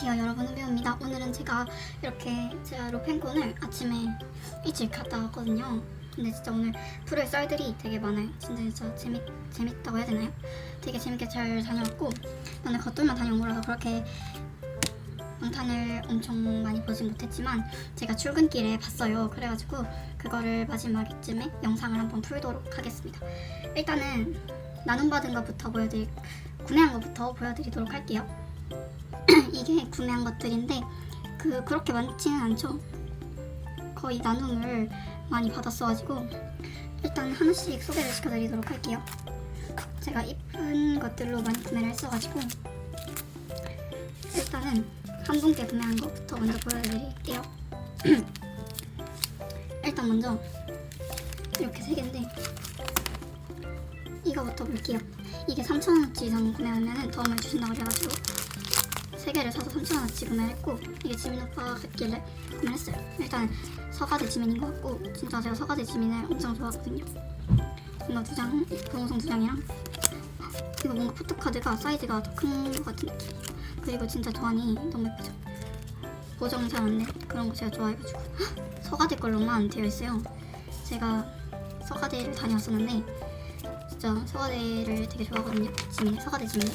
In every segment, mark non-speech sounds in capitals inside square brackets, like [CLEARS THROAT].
안녕하세요 여러분. 은비입니다. 오늘은 제가 이렇게 제가 로펜콘을 아침에 일찍 갔다 왔거든요. 근데 진짜 오늘 풀을 썰들이 되게 많아요. 진짜 진짜 재밌, 재밌다고 해야 되나요? 되게 재밌게 잘 다녀왔고 오늘 겉돌만 다녀온 거라서 그렇게 방탄을 엄청 많이 보진 못했지만 제가 출근길에 봤어요. 그래가지고 그거를 마지막쯤에 영상을 한번 풀도록 하겠습니다. 일단은 나눔받은 것부터 보여드릴 구매한 것부터 보여드리도록 할게요 [CLEARS THROAT] 이게 구매한 것들인데 그 그렇게 많지는 않죠. 거의 나눔을 많이 받았어가지고 일단 하나씩 소개를 시켜드리도록 할게요. 제가 이쁜 것들로 많이 구매를 했어가지고 일단은 한 분께 구매한 것부터 먼저 보여드릴게요. [CLEARS THROAT] 일단 먼저 이렇게 세 개인데 이거부터 볼게요. 이게 3,000원어치 이상 구매하면 도움을 주신다고 해가지고 세 개를 사서 3,000원어치 구매했고 이게 지민 오빠가 했길래 구매했어요. 일단 서가대 지민인 것 같고 진짜 제가 서가대 지민을 엄청 좋아하거든요. 이거 두 장, 분홍성 두 장이랑 이거 뭔가 포토카드가 사이즈가 더 큰 것 같은 느낌. 그리고 진짜 도안이 너무 예쁘죠. 보정 잘안 돼. 그런 거 제가 좋아해가지고 헉! 서가대 걸로만 되어 있어요. 제가 서가대를 다녔었는데 진짜 서가대를 되게 좋아하거든요. 지민, 서가대 지민.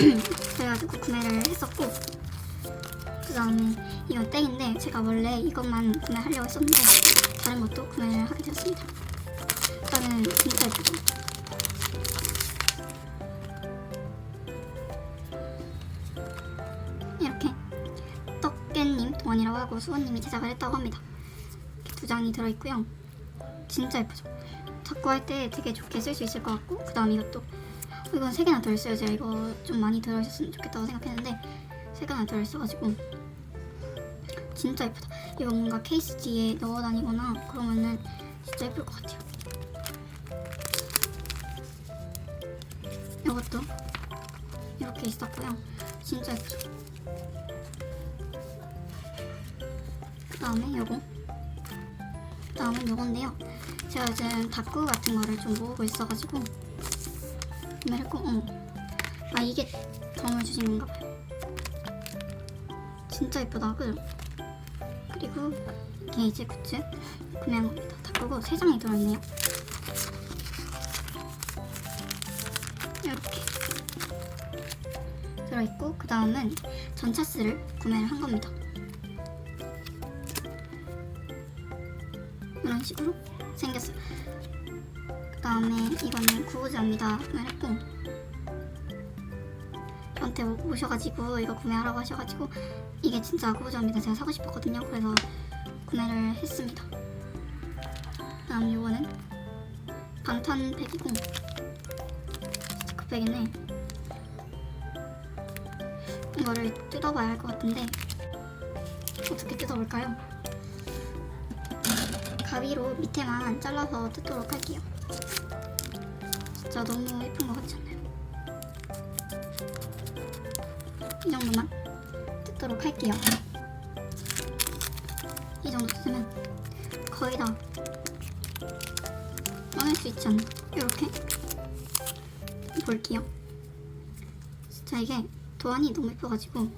[CLEARS THROAT] 그래가지고 구매를 했었고 그 다음에 이건 땡인데 제가 원래 이것만 구매하려고 했었는데 다른 것도 구매를 하게 되었습니다. 일단은 진짜 예쁘죠? 이렇게 떡깨님 동안이라고 하고 수원님이 제작을 했다고 합니다. 이렇게 두 장이 들어있고요. 진짜 예쁘죠? 자꾸 할 때 되게 좋게 쓸 수 있을 것 같고 그 다음 이것도 이건 세 개나 들어있어요. 제가 이거 좀 많이 들어있었으면 좋겠다고 생각했는데 세 개나 들어있어가지고 진짜 예쁘다. 이거 뭔가 케이스 뒤에 넣어 다니거나 그러면은 진짜 예쁠 것 같아요. 이것도 이렇게 있었고요. 진짜 예쁘죠. 그 다음에 요거 그 다음은 요건데요. 제가 요즘 다꾸 같은 거를 좀 모으고 있어가지고 구매했고 어. 아 이게 덤을 주신 건가 봐요. 진짜 예쁘다 그죠? 그리고 이게 이제 굿즈? 구매한 겁니다 다 끄고 세 장이 들어있네요. 이렇게 들어있고 그 다음은 전차스를 구매를 한 겁니다. 이런 식으로 생겼어요 그 다음에 이거는 구우자입니다. 구매했고. 저한테 오- 오셔가지고 이거 구매하라고 하셔가지고 이게 진짜 구우자입니다. 제가 사고 싶었거든요. 그래서 구매를 했습니다. 그 다음 이거는 방탄팩이고 스티커팩이네. 이거를 뜯어봐야 할 것 같은데 어떻게 뜯어볼까요? 가위로 밑에만 잘라서 뜯도록 할게요 진짜 너무 예쁜 것 같지 않나요? 이 정도만 뜯도록 할게요. 이 정도 뜯으면 거의 다 꺼낼 수 있지 않나? 이렇게 볼게요. 진짜 이게 도안이 너무 예뻐가지고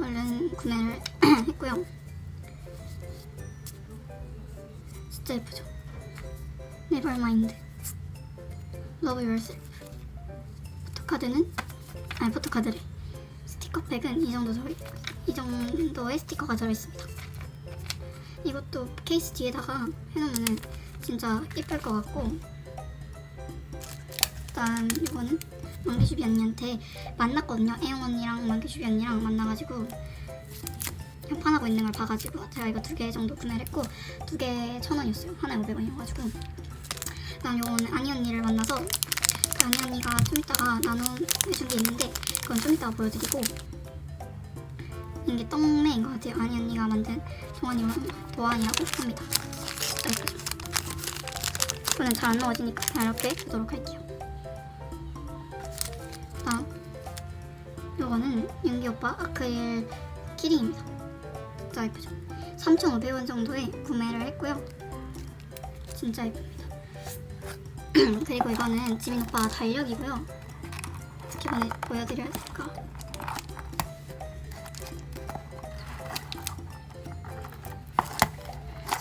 얼른 구매를 [CLEARS THROAT] 했고요. 진짜 예쁘죠? 네버마인드 러브 유얼셀프 포토카드는 아니 포토카드래. 스티커팩은 이 정도 들어 이 정도의 스티커가 들어있습니다. 이것도 케이스 뒤에다가 해놓으면 진짜 예쁠 것 같고 일단 이거는 만개주비 언니한테 만났거든요. 애영 언니랑 만개주비 언니랑 만나가지고 협판하고 있는 걸 봐가지고 제가 이거 두 개 정도 구매를 했고 두 개 천 원이었어요. 하나에 500원이어가지고 그다음 요거는 아니 언니를 만나서 그 아니 언니가 좀 이따가 나눠주신 게 있는데 그건 좀 이따가 보여드리고 이게 떡매인 것 같아요. 아니 언니가 만든 동안이 도안이라고 합니다. 여기까지. 이거는 잘 안 넣어지니까 그냥 이렇게 보도록 할게요. 다음 요거는 윤기 오빠 아크릴 키링입니다. 진짜 예쁘죠? 3,500원 정도에 구매를 했고요. 진짜 예쁩니다 [CLEARS THROAT] 그리고 이거는 지민 오빠 달력이고요. 어떻게 보내, 보여드려야 될까?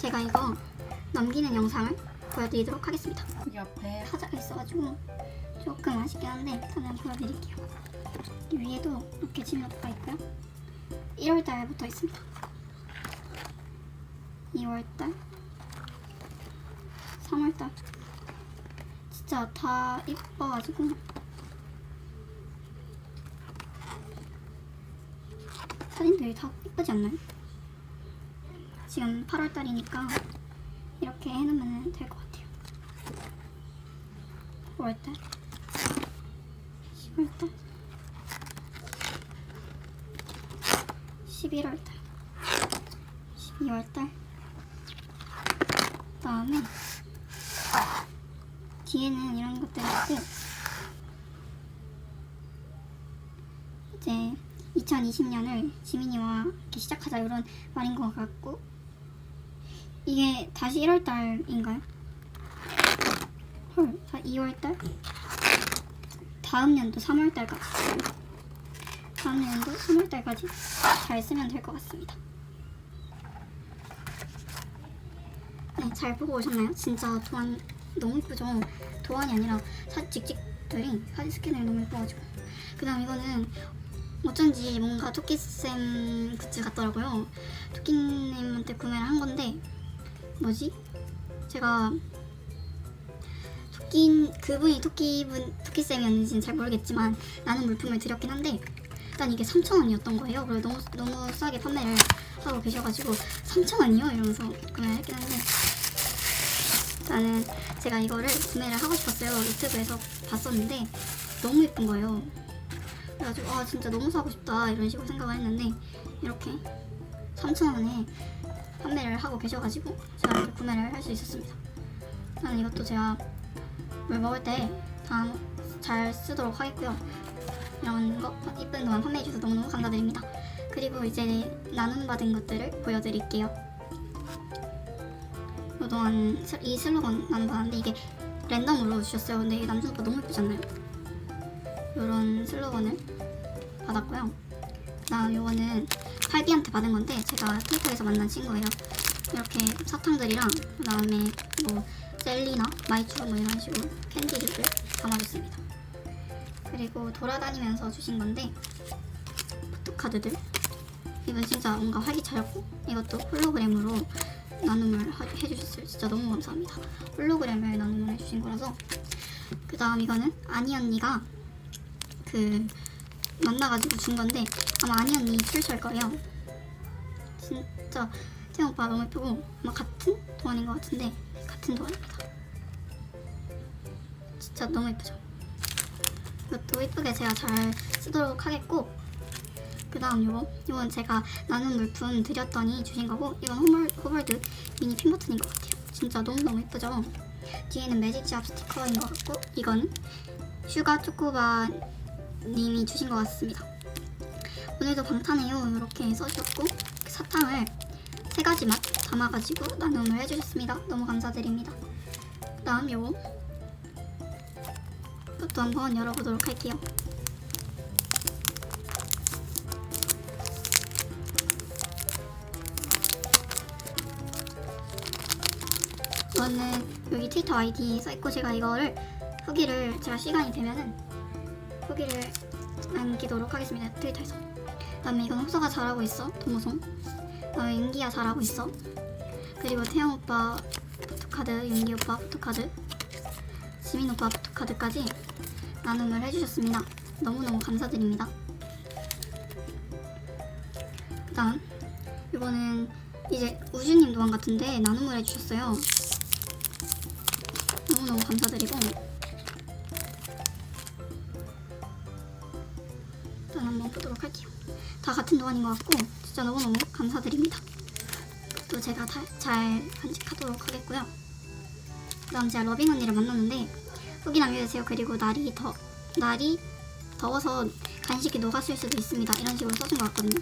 제가 이거 넘기는 영상을 보여드리도록 하겠습니다. 옆에 사자가 있어가지고 조금 아쉽긴 한데 일단은 보여드릴게요. 위에도 이렇게 지민 오빠 있고요. 1월달부터 있습니다. 2월달, 3월달. 진짜 다 이뻐가지고. 사진들이 다 이쁘지 않나요? 지금 8월달이니까 이렇게 해놓으면 될 것 같아요. 9월달? 10월달? 11월달? 12월달? 그 다음에 뒤에는 이런 것들이 있고 이제 2020년을 지민이와 이렇게 시작하자 이런 말인 것 같고 이게 다시 1월달인가요? 헐, 다 2월달? 다음 연도 3월달까지. 다음 연도 3월달까지 잘 쓰면 될 것 같습니다. 네, 잘 보고 오셨나요? 진짜 도안 너무 예쁘죠? 도안이 아니라 사 직직들이 사진 스캔을 너무 예뻐가지고. 그 다음 이거는 어쩐지 뭔가 토끼쌤 굿즈 같더라고요. 토끼님한테 구매를 한 건데, 뭐지? 제가 토끼 그분이 토끼분 토끼 쌤이었는지는 잘 모르겠지만 나는 물품을 드렸긴 한데 일단 이게 3,000원이었던 거예요. 그래서 너무 너무 싸게 판매를 하고 계셔가지고 3,000원이요 이러면서 구매를 했긴 한데 일단은 제가 이거를 구매를 하고 싶었어요. 유튜브에서 봤었는데 너무 예쁜 거예요. 그래가지고 아 진짜 너무 사고 싶다 이런 식으로 생각을 했는데 이렇게 3,000원에 판매를 하고 계셔가지고 제가 이렇게 구매를 할 수 있었습니다. 저는 이것도 제가 물 먹을 때다잘 쓰도록 하겠고요. 이런 거 이쁜 동안 판매해 주셔서 너무너무 감사드립니다. 그리고 이제 나눔 받은 것들을 보여드릴게요. 그동안 스- 이 슬로건 나눔 받았는데 이게 랜덤으로 주셨어요. 근데 이 남준 오빠 너무 예쁘잖아요. 이런 슬로건을 받았고요. 나 요거는 팔비한테 받은 건데 제가 틱톡에서 만난 친구예요. 이렇게 사탕들이랑 그다음에 뭐 젤리나 마이쮸 뭐 이런 식으로 캔디들을 담아줬습니다. 그리고 돌아다니면서 주신 건데 포토카드들 이건 진짜 뭔가 활기차렸고 이것도 홀로그램으로 나눔을 하- 해주셨어요. 진짜 너무 감사합니다. 홀로그램을 나눔을 해주신 거라서 그 다음 이거는 아니 언니가 그 만나가지고 준 건데 아마 아니 언니 출처일 거예요. 진짜 태영 오빠 너무 예쁘고 아마 같은 도안인 것 같은데 같은 도안입니다. 진짜 너무 예쁘죠? 이것도 예쁘게 제가 잘 쓰도록 하겠고 그 다음 요거 이건 제가 나눈 물품 드렸더니 주신 거고 이건 호벌, 호벌드 미니 핀 버튼인 것 같아요. 진짜 너무너무 예쁘죠? 뒤에는 매직 지압 스티커인 것 같고 이건 슈가 초코바 님이 주신 것 같습니다. 오늘도 방탄해요 이렇게 써주셨고 사탕을 세 가지 맛 담아가지고 나눔을 해주셨습니다. 너무 감사드립니다. 그 다음 요거 이것도 한번 열어보도록 할게요. 이거는 여기 트위터 아이디 써있고 제가 이거를 후기를 제가 시간이 되면은 후기를 남기도록 하겠습니다. 트위터에서. 그다음에 이건 호서가 잘하고 있어. 도무송. 그다음에 윤기야 잘하고 있어. 그리고 태영 오빠 포토카드, 윤기 오빠 포토카드, 지민 오빠 포토카드까지 나눔을 해주셨습니다. 너무너무 감사드립니다. 그 다음 이거는 이제 우주님 도안 같은데 나눔을 해주셨어요. 너무너무 감사드리고 일단 한번 보도록 할게요. 다 같은 도안인 것 같고 진짜 너무너무 감사드립니다. 또 제가 다, 잘 간직하도록 하겠고요. 그 다음 제가 러빙 언니를 만났는데 후기 남겨주세요. 그리고 날이 더 날이 더워서 간식이 녹았을 수도 있습니다. 이런 식으로 써준 것 같거든요.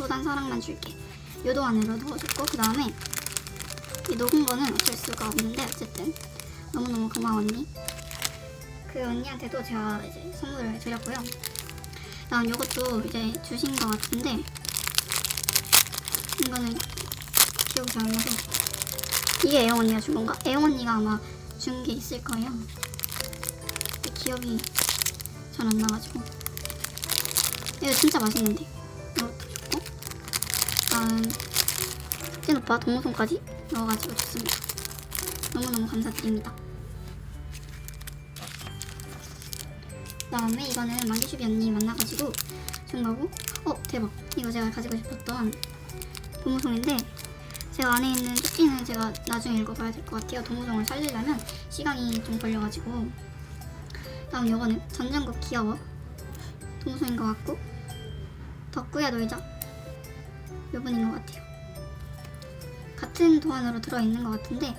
소단 사랑만 줄게. 요도 안으로 넣어줬고 그 다음에 이 녹은 거는 어쩔 수가 없는데 어쨌든 너무너무 고마워 언니. 그 언니한테도 제가 이제 선물을 드렸고요. 다음 이것도 이제 주신 것 같은데 이거는 기억이 잘 안 나서 이게 애영 언니가 준 건가? 애영 언니가 아마 준 게 있을 거예요. 기억이 잘 안 나가지고 이거 진짜 맛있는데 다음 찐 오빠 동무송까지 넣어가지고 좋습니다. 너무너무 감사드립니다. 그다음에 이거는 만기슈비 언니 만나가지고 준 거고 어 대박. 이거 제가 가지고 싶었던 도무송인데 제가 안에 있는 쪽지는 제가 나중에 읽어봐야 될 것 같아요. 도무송을 살리려면 시간이 좀 걸려가지고. 다음 이거는 전장국 귀여워. 도무송인 것 같고. 덕구야 놀자 요 분인 것 같아요. 같은 도안으로 들어있는 것 같은데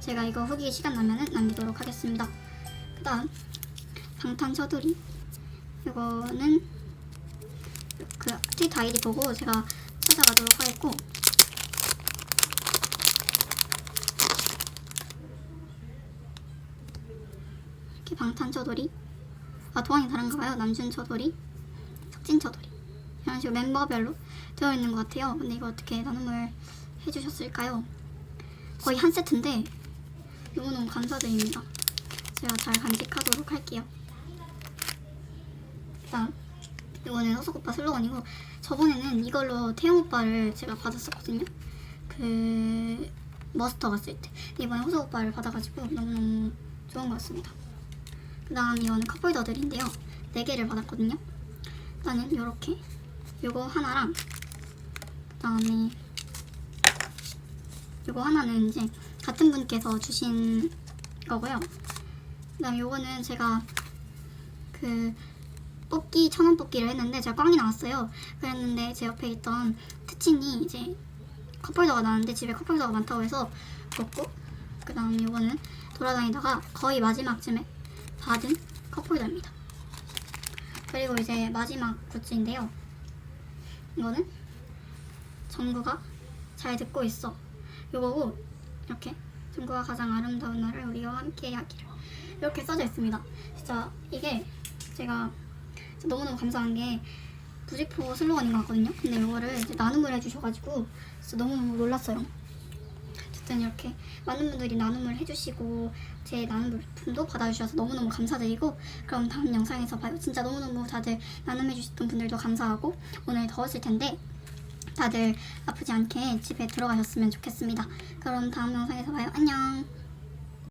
제가 이거 후기 시간 나면은 남기도록 하겠습니다. 그 다음 방탄차돌이 이거는 그 트위터 아이디 보고 제가 찾아가도록 하겠고. 이렇게 방탄차돌이 아 도안이 다른가 봐요. 남준차돌이 석진차돌이 이런 식으로 멤버별로 되어 있는 것 같아요 근데 이거 어떻게 나눔을 해주셨을까요 거의 한 세트인데 너무너무 감사드립니다 제가 잘 간직하도록 할게요 일단 이거는 호석 오빠 슬로건이고 저번에는 이걸로 태영 오빠를 제가 받았었거든요. 그 머스터 갔을 때 이번에 호석 오빠를 받아가지고 너무너무 좋은 것 같습니다. 그 다음 이거는 컵홀더들인데요. 네 개를 받았거든요. 일단은 이렇게 요거 하나랑 그다음에 요거 하나는 이제 같은 분께서 주신 거고요. 그다음 요거는 제가 그 뽑기 천원 뽑기를 했는데 제가 꽝이 나왔어요. 그랬는데 제 옆에 있던 트친이 이제 컵홀더가 나왔는데 집에 컵홀더가 많다고 해서 먹고 그 다음 이거는 돌아다니다가 거의 마지막쯤에 받은 컵홀더입니다. 그리고 이제 마지막 굿즈인데요. 이거는 정구가 잘 듣고 있어. 요거고 이렇게 정구가 가장 아름다운 날을 우리와 함께 하기를 이렇게 써져 있습니다. 진짜 이게 제가 진짜 너무너무 감사한 게 부직포 슬로건인 것 같거든요. 근데 이거를 이제 나눔을 해주셔가지고 진짜 너무너무 놀랐어요. 어쨌든 이렇게 많은 분들이 나눔을 해주시고 제 나눔 물품도 받아주셔서 너무너무 감사드리고 그럼 다음 영상에서 봐요. 진짜 너무너무 다들 나눔해주셨던 분들도 감사하고 오늘 더웠을 텐데 다들 아프지 않게 집에 들어가셨으면 좋겠습니다. 그럼 다음 영상에서 봐요. 안녕.